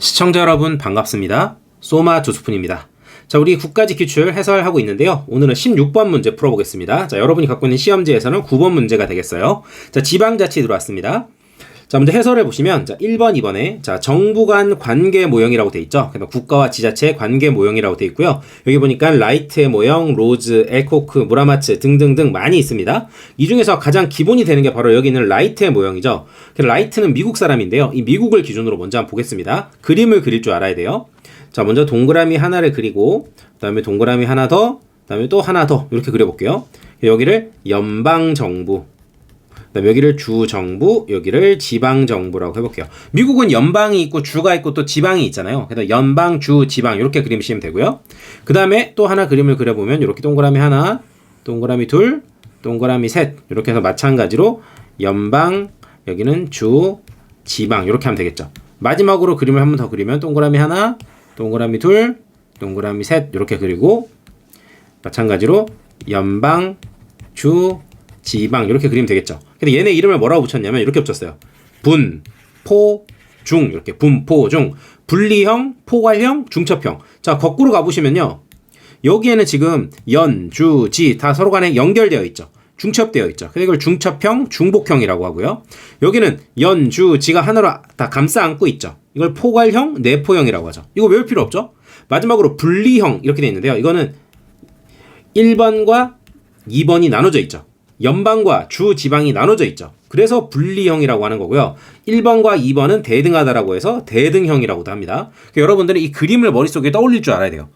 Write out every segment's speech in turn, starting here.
시청자 여러분 반갑습니다. 소마 조스푼입니다. 자, 우리 국가직 기출 해설하고 있는데요. 오늘은 16번 문제 풀어보겠습니다. 자, 여러분이 갖고 있는 시험지에서는 9번 문제가 되겠어요. 자, 지방자치 들어왔습니다. 자, 먼저 해설해 보시면 자, 1번, 2번에 자, 정부 간 관계 모형이라고 돼 있죠. 그다음 국가와 지자체 관계 모형이라고 돼 있고요. 여기 보니까 라이트의 모형, 로즈, 엘코크, 무라마츠 등등등 많이 있습니다. 이 중에서 가장 기본이 되는 게 바로 여기 있는 라이트의 모형이죠. 그 라이트는 미국 사람인데요. 이 미국을 기준으로 먼저 한번 보겠습니다. 그림을 그릴 줄 알아야 돼요. 자, 먼저 동그라미 하나를 그리고 그다음에 동그라미 하나 더, 그다음에 또 하나 더 이렇게 그려 볼게요. 여기를 연방 정부 그다음 여기를 주 정부, 여기를 지방 정부라고 해볼게요. 미국은 연방이 있고 주가 있고 또 지방이 있잖아요. 그래서 연방, 주, 지방 이렇게 그리시면 되고요. 그 다음에 또 하나 그림을 그려보면 이렇게 동그라미 하나, 동그라미 둘, 동그라미 셋 이렇게 해서 마찬가지로 연방, 여기는 주, 지방 이렇게 하면 되겠죠. 마지막으로 그림을 한 번 더 그리면 동그라미 하나, 동그라미 둘, 동그라미 셋 이렇게 그리고 마찬가지로 연방, 주, 지방 이렇게 그리면 되겠죠. 근데 얘네 이름을 뭐라고 붙였냐면 이렇게 붙였어요. 분, 포, 중 이렇게 분, 포, 중 분리형, 포괄형, 중첩형. 자 거꾸로 가보시면요. 여기에는 지금 연, 주, 지 다 서로 간에 연결되어 있죠. 중첩되어 있죠. 그래서 이걸 중첩형, 중복형이라고 하고요. 여기는 연, 주, 지가 하나로 다 감싸 안고 있죠. 이걸 포괄형, 내포형이라고 하죠. 이거 외울 필요 없죠. 마지막으로 분리형 이렇게 되어 있는데요. 이거는 1번과 2번이 나눠져 있죠. 연방과 주 지방이 나눠져 있죠. 그래서 분리형이라고 하는 거고요. 1번과 2번은 대등하다라고 해서 대등형이라고도 합니다. 그러니까 여러분들은 이 그림을 머릿속에 떠올릴 줄 알아야 돼요.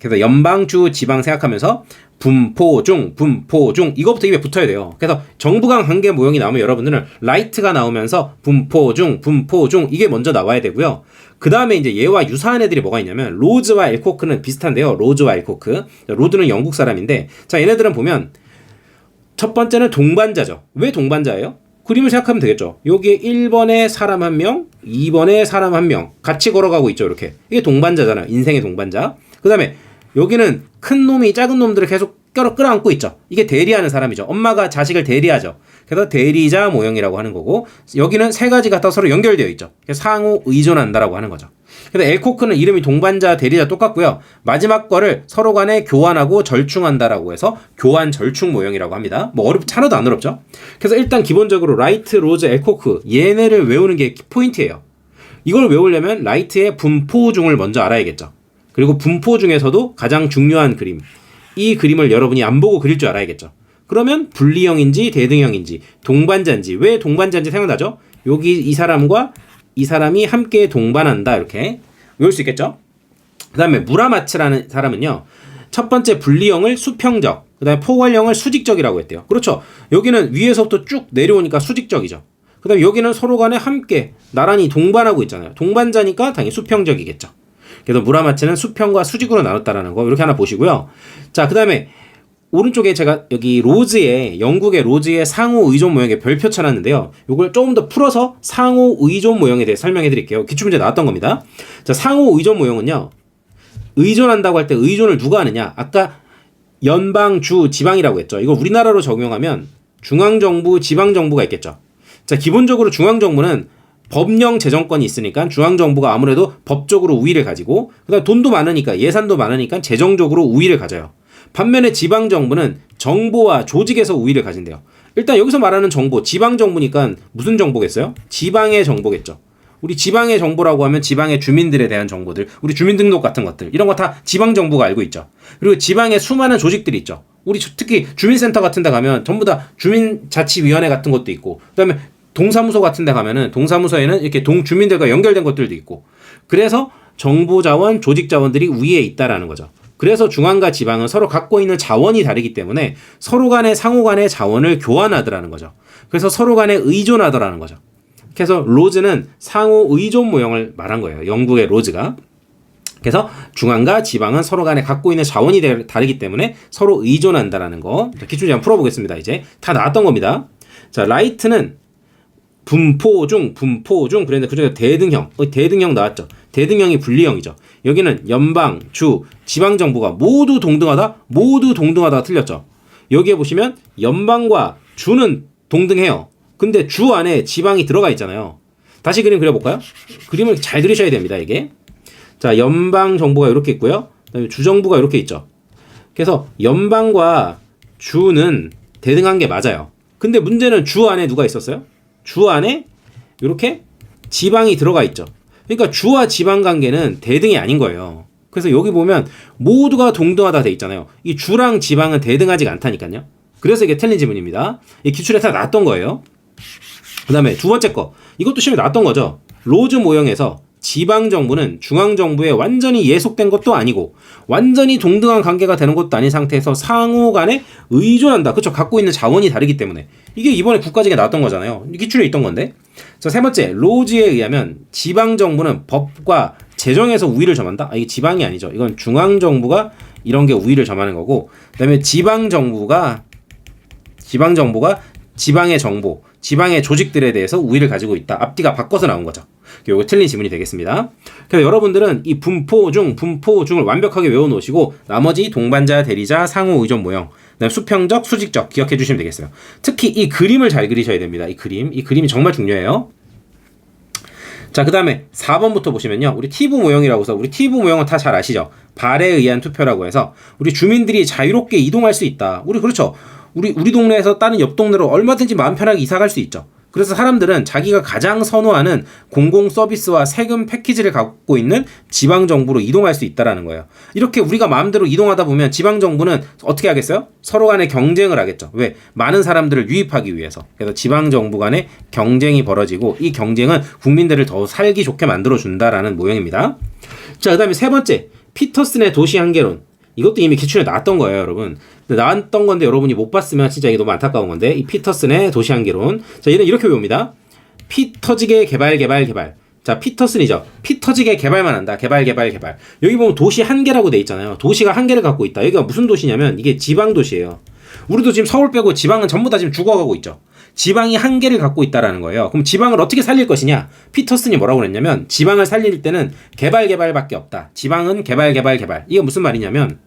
그래서 연방, 주, 지방 생각하면서 분포, 중, 분포, 중 이거부터 입에 붙어야 돼요. 그래서 정부 간 관계 모형이 나오면 여러분들은 라이트가 나오면서 분포, 중, 분포, 중 이게 먼저 나와야 되고요. 그 다음에 이제 얘와 유사한 애들이 뭐가 있냐면 로즈와 엘코크는 비슷한데요. 로즈와 엘코크. 로드는 영국 사람인데 자 얘네들은 보면 첫 번째는 동반자죠. 왜 동반자예요? 그림을 생각하면 되겠죠. 여기에 1번에 사람 한 명, 2번에 사람 한 명 같이 걸어가고 있죠. 이렇게. 이게 동반자잖아요. 인생의 동반자. 그 다음에 여기는 큰 놈이 작은 놈들을 계속 끌어, 끌어안고 있죠. 이게 대리하는 사람이죠. 엄마가 자식을 대리하죠. 그래서 대리자 모형이라고 하는 거고 여기는 세 가지가 다 서로 연결되어 있죠. 상호 의존한다라고 하는 거죠. 그래서 엘코크는 이름이 동반자, 대리자 똑같고요. 마지막 거를 서로 간에 교환하고 절충한다라고 해서 교환 절충 모형이라고 합니다. 뭐 어렵 하나도 안 어렵죠. 그래서 일단 기본적으로 라이트, 로즈, 엘코크 얘네를 외우는 게 포인트예요. 이걸 외우려면 라이트의 분포 중을 먼저 알아야겠죠. 그리고 분포 중에서도 가장 중요한 그림. 이 그림을 여러분이 안 보고 그릴 줄 알아야겠죠. 그러면 분리형인지 대등형인지 동반자인지 왜 동반자인지 생각나죠? 여기 이 사람과 이 사람이 함께 동반한다. 이렇게. 외울 수 있겠죠? 그 다음에 무라마츠라는 사람은요 첫 번째 분리형을 수평적 그 다음에 포괄형을 수직적이라고 했대요. 그렇죠? 여기는 위에서부터 쭉 내려오니까 수직적이죠. 그 다음에 여기는 서로 간에 함께 나란히 동반하고 있잖아요. 동반자니까 당연히 수평적이겠죠. 그래서 무라마츠는 수평과 수직으로 나눴다라는 거 이렇게 하나 보시고요. 자그 다음에 오른쪽에 제가 여기 로즈의 영국의 로즈의 상호 의존 모형에 별표 쳐놨는데요. 이걸 조금 더 풀어서 상호 의존 모형에 대해 설명해 드릴게요. 기출 문제 나왔던 겁니다. 자, 상호 의존 모형은요. 의존한다고 할 때 의존을 누가 하느냐? 아까 연방, 주, 지방이라고 했죠. 이거 우리나라로 적용하면 중앙 정부, 지방 정부가 있겠죠. 자, 기본적으로 중앙 정부는 법령 재정권이 있으니까 중앙정부가 아무래도 법적으로 우위를 가지고 그다음 돈도 많으니까 예산도 많으니까 재정적으로 우위를 가져요. 반면에 지방 정부는 정보와 조직에서 우위를 가진대요. 일단 여기서 말하는 정보, 지방 정부니까 무슨 정보겠어요? 지방의 정보겠죠. 우리 지방의 정보라고 하면 지방의 주민들에 대한 정보들, 우리 주민등록 같은 것들, 이런 거 다 지방 정부가 알고 있죠. 그리고 지방에 수많은 조직들이 있죠. 우리 특히 주민센터 같은 데 가면 전부 다 주민자치위원회 같은 것도 있고, 그 다음에 동사무소 같은 데 가면은 동사무소에는 이렇게 동 주민들과 연결된 것들도 있고. 그래서 정보 자원, 조직 자원들이 위에 있다라는 거죠. 그래서 중앙과 지방은 서로 갖고 있는 자원이 다르기 때문에 서로 간의 상호 간의 자원을 교환하더라는 거죠. 그래서 서로 간에 의존하더라는 거죠. 그래서 로즈는 상호 의존 모형을 말한 거예요. 영국의 로즈가. 그래서 중앙과 지방은 서로 간에 갖고 있는 자원이 다르기 때문에 서로 의존한다라는 거. 기출 좀 풀어보겠습니다. 이제 다 나왔던 겁니다. 자, 라이트는 분포 중, 분포 중 그랬는데 그중에 대등형, 어, 대등형 나왔죠. 대등형이 분리형이죠. 여기는 연방, 주, 지방 정부가 모두 동등하다, 모두 동등하다가 틀렸죠. 여기에 보시면 연방과 주는 동등해요. 근데 주 안에 지방이 들어가 있잖아요. 다시 그림 그려볼까요? 그림을 잘 그리셔야 됩니다, 이게. 자, 연방 정부가 이렇게 있고요. 그다음에 주 정부가 이렇게 있죠. 그래서 연방과 주는 대등한 게 맞아요. 근데 문제는 주 안에 누가 있었어요? 주 안에 이렇게 지방이 들어가 있죠. 그러니까 주와 지방 관계는 대등이 아닌 거예요. 그래서 여기 보면 모두가 동등하다 돼 있잖아요. 이 주랑 지방은 대등하지가 않다니까요. 그래서 이게 틀린 지문입니다. 이 기출에 다 나왔던 거예요. 그 다음에 두 번째 거. 이것도 시험에 나왔던 거죠. 로즈 모형에서 지방 정부는 중앙 정부에 완전히 예속된 것도 아니고 완전히 동등한 관계가 되는 것도 아닌 상태에서 상호 간에 의존한다. 그렇죠. 갖고 있는 자원이 다르기 때문에 이게 이번에 국가직에 나왔던 거잖아요. 기출에 있던 건데. 자, 세 번째. 로즈에 의하면 지방 정부는 법과 재정에서 우위를 점한다. 아, 이게 지방이 아니죠. 이건 중앙 정부가 이런 게 우위를 점하는 거고 그 다음에 지방 정부가 지방 정부가 지방의 정보, 지방의 조직들에 대해서 우위를 가지고 있다. 앞뒤가 바꿔서 나온 거죠. 이거 틀린 지문이 되겠습니다. 그래서 여러분들은 이 분포 중, 분포 중을 완벽하게 외워 놓으시고 나머지 동반자, 대리자, 상호 의존 모형, 그다음에 수평적, 수직적 기억해 주시면 되겠어요. 특히 이 그림을 잘 그리셔야 됩니다. 이 그림, 이 그림이 정말 중요해요. 자, 그 다음에 4번부터 보시면요. 우리 티브 모형이라고 해서, 우리 티브 모형은 다 잘 아시죠? 발에 의한 투표라고 해서, 우리 주민들이 자유롭게 이동할 수 있다. 우리 그렇죠. 우리, 우리 동네에서 다른 옆 동네로 얼마든지 마음 편하게 이사 갈 수 있죠. 그래서 사람들은 자기가 가장 선호하는 공공 서비스와 세금 패키지를 갖고 있는 지방 정부로 이동할 수 있다라는 거예요. 이렇게 우리가 마음대로 이동하다 보면 지방 정부는 어떻게 하겠어요? 서로 간에 경쟁을 하겠죠. 왜? 많은 사람들을 유입하기 위해서. 그래서 지방 정부 간에 경쟁이 벌어지고 이 경쟁은 국민들을 더 살기 좋게 만들어 준다라는 모형입니다. 자, 그다음에 세 번째. 피터슨의 도시 한계론. 이것도 이미 기출에 나왔던 거예요, 여러분. 나왔던 건데 여러분이 못 봤으면 진짜 이게 너무 안타까운 건데 이 피터슨의 도시 한계론. 자, 얘는 이렇게 외웁니다. 피터지게 개발 개발 개발. 자, 피터슨이죠. 피터지게 개발만 한다. 개발 개발 개발. 여기 보면 도시 한계라고 돼 있잖아요. 도시가 한계를 갖고 있다. 여기가 무슨 도시냐면 이게 지방 도시예요. 우리도 지금 서울 빼고 지방은 전부 다 지금 죽어가고 있죠. 지방이 한계를 갖고 있다라는 거예요. 그럼 지방을 어떻게 살릴 것이냐? 피터슨이 뭐라고 그랬냐면 지방을 살릴 때는 개발 개발밖에 없다. 지방은 개발 개발 개발. 이게 무슨 말이냐면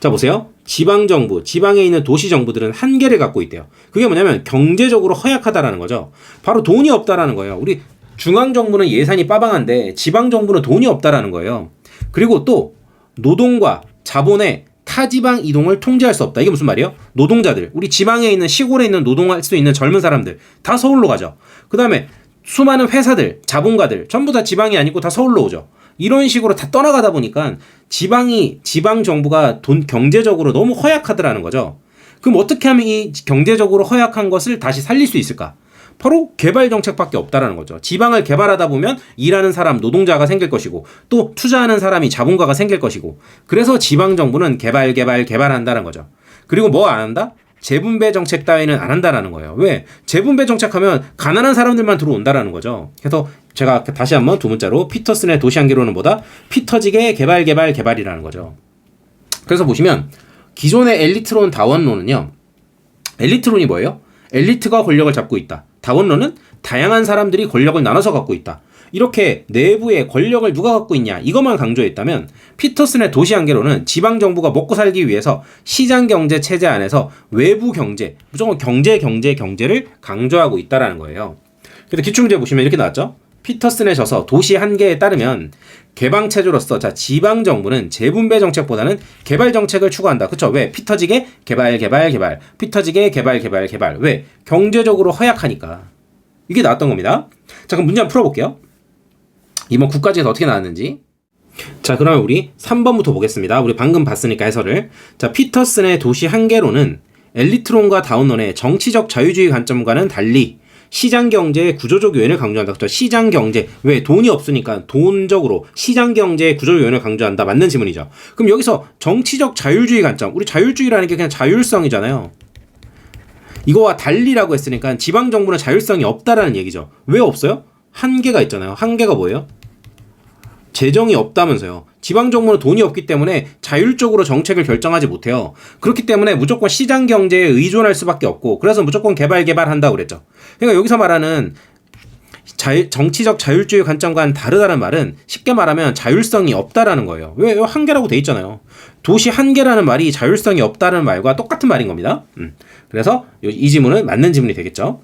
자 보세요. 지방 정부, 지방에 있는 도시 정부들은 한계를 갖고 있대요. 그게 뭐냐면 경제적으로 허약하다라는 거죠. 바로 돈이 없다라는 거예요. 우리 중앙 정부는 예산이 빠방한데 지방 정부는 돈이 없다라는 거예요. 그리고 또 노동과 자본의 타지방 이동을 통제할 수 없다. 이게 무슨 말이에요? 노동자들, 우리 지방에 있는 시골에 있는 노동할 수 있는 젊은 사람들 다 서울로 가죠. 그 다음에 수많은 회사들, 자본가들 전부 다 지방이 아니고 다 서울로 오죠. 이런 식으로 다 떠나가다 보니까 지방이 지방 정부가 돈 경제적으로 너무 허약하더라는 거죠. 그럼 어떻게 하면 이 경제적으로 허약한 것을 다시 살릴 수 있을까? 바로 개발 정책밖에 없다라는 거죠. 지방을 개발하다 보면 일하는 사람 노동자가 생길 것이고 또 투자하는 사람이 자본가가 생길 것이고 그래서 지방 정부는 개발 개발 개발한다는 거죠. 그리고 뭐 안 한다? 재분배 정책 따위는 안 한다라는 거예요. 왜? 재분배 정책하면 가난한 사람들만 들어온다라는 거죠. 그래서 제가 다시 한번 두 문자로 피터슨의 도시 한계로는 뭐다? 피터지게 개발 개발 개발이라는 거죠. 그래서 보시면 기존의 엘리트론 다원론은요. 엘리트론이 뭐예요? 엘리트가 권력을 잡고 있다. 다원론은 다양한 사람들이 권력을 나눠서 갖고 있다. 이렇게 내부의 권력을 누가 갖고 있냐 이것만 강조했다면 피터슨의 도시 한계로는 지방 정부가 먹고 살기 위해서 시장 경제 체제 안에서 외부 경제 무조건 경제 경제 경제를 강조하고 있다라는 거예요. 그래서 기출 문제 보시면 이렇게 나왔죠. 피터슨에 져서 도시 한계에 따르면 개방 체제로서 자 지방 정부는 재분배 정책보다는 개발 정책을 추구한다. 그렇죠? 왜 피터지게 개발 개발 개발 피터지게 개발 개발 개발 왜 경제적으로 허약하니까 이게 나왔던 겁니다. 자 그럼 문제 한번 풀어볼게요. 이번 국가지에서 어떻게 나왔는지. 자, 그러면 우리 3번부터 보겠습니다. 우리 방금 봤으니까 해설을. 자, 피터슨의 도시 한계로는 엘리트론과 다운론의 정치적 자유주의 관점과는 달리 시장 경제의 구조적 요인을 강조한다. 그렇죠? 시장 경제. 왜? 돈이 없으니까 돈적으로 시장 경제의 구조적 요인을 강조한다. 맞는 지문이죠. 그럼 여기서 정치적 자율주의 관점. 우리 자율주의라는 게 그냥 자율성이잖아요. 이거와 달리라고 했으니까 지방 정부는 자율성이 없다라는 얘기죠. 왜 없어요? 한계가 있잖아요. 한계가 뭐예요? 재정이 없다면서요. 지방 정부는 돈이 없기 때문에 자율적으로 정책을 결정하지 못해요. 그렇기 때문에 무조건 시장 경제에 의존할 수밖에 없고 그래서 무조건 개발 개발한다고 그랬죠. 그러니까 여기서 말하는 자유, 정치적 자율주의 관점과는 다르다는 말은 쉽게 말하면 자율성이 없다라는 거예요. 왜 한계라고 돼 있잖아요. 도시 한계라는 말이 자율성이 없다는 말과 똑같은 말인 겁니다. 음. 그래서 이 지문은 맞는 지문이 되겠죠.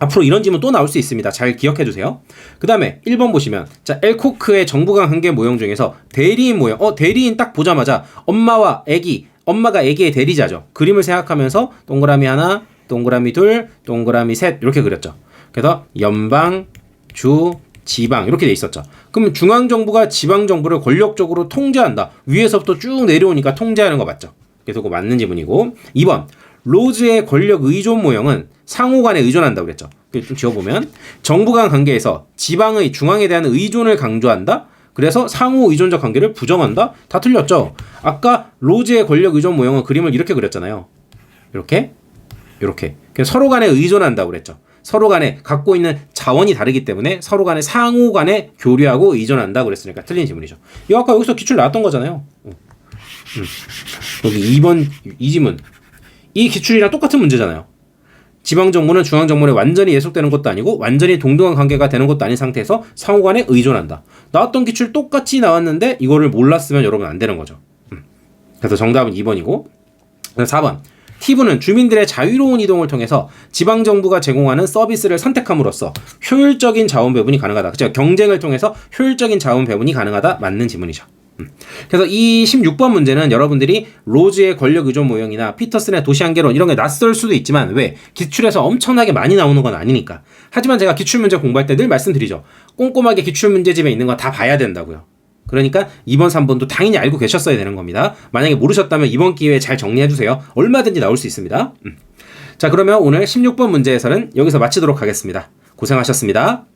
앞으로 이런 질문 또 나올 수 있습니다. 잘 기억해 주세요. 그 다음에 1번 보시면, 자, 엘코크의 정부강 한계 모형 중에서 대리인 모형, 어, 대리인 딱 보자마자 엄마와 애기, 엄마가 애기의 대리자죠. 그림을 생각하면서 동그라미 하나, 동그라미 둘, 동그라미 셋, 이렇게 그렸죠. 그래서 연방, 주, 지방, 이렇게 돼 있었죠. 그럼 중앙 정부가 지방 정부를 권력적으로 통제한다. 위에서부터 쭉 내려오니까 통제하는 거 맞죠? 그래서 그거 맞는 지문이고. 2번. 로즈의 권력 의존 모형은 상호 간에 의존한다고 그랬죠. 그좀 지어보면 정부 간 관계에서 지방의 중앙에 대한 의존을 강조한다. 그래서 상호 의존적 관계를 부정한다. 다 틀렸죠. 아까 로즈의 권력 의존 모형은 그림을 이렇게 그렸잖아요. 이렇게, 이렇게. 그래서 서로 간에 의존한다고 그랬죠. 서로 간에 갖고 있는 자원이 다르기 때문에 서로 간에 상호 간에 교류하고 의존한다 그랬으니까 틀린 지문이죠. 이거 아까 여기서 기출 나왔던 거잖아요. 음. 음. 여기 2번 이 지문. 이 기출이랑 똑같은 문제잖아요. 지방 정부는 중앙 정부에 완전히 예속되는 것도 아니고 완전히 동등한 관계가 되는 것도 아닌 상태에서 상호 간에 의존한다. 나왔던 기출 똑같이 나왔는데 이거를 몰랐으면 여러분 안 되는 거죠. 음. 그래서 정답은 2번이고 4번 티브는 주민들의 자유로운 이동을 통해서 지방 정부가 제공하는 서비스를 선택함으로써 효율적인 자원 배분이 가능하다. 그죠? 경쟁을 통해서 효율적인 자원 배분이 가능하다. 맞는 지문이죠. 음. 그래서 이 16번 문제는 여러분들이 로즈의 권력 의존 모형이나 피터슨의 도시 한계론 이런 게 낯설 수도 있지만 왜 기출에서 엄청나게 많이 나오는 건 아니니까. 하지만 제가 기출 문제 공부할 때 늘 말씀드리죠. 꼼꼼하게 기출 문제집에 있는 거 다 봐야 된다고요. 그러니까 2번, 3번도 당연히 알고 계셨어야 되는 겁니다. 만약에 모르셨다면 이번 기회에 잘 정리해 주세요. 얼마든지 나올 수 있습니다. 음. 자, 그러면 오늘 16번 문제에서는 여기서 마치도록 하겠습니다. 고생하셨습니다.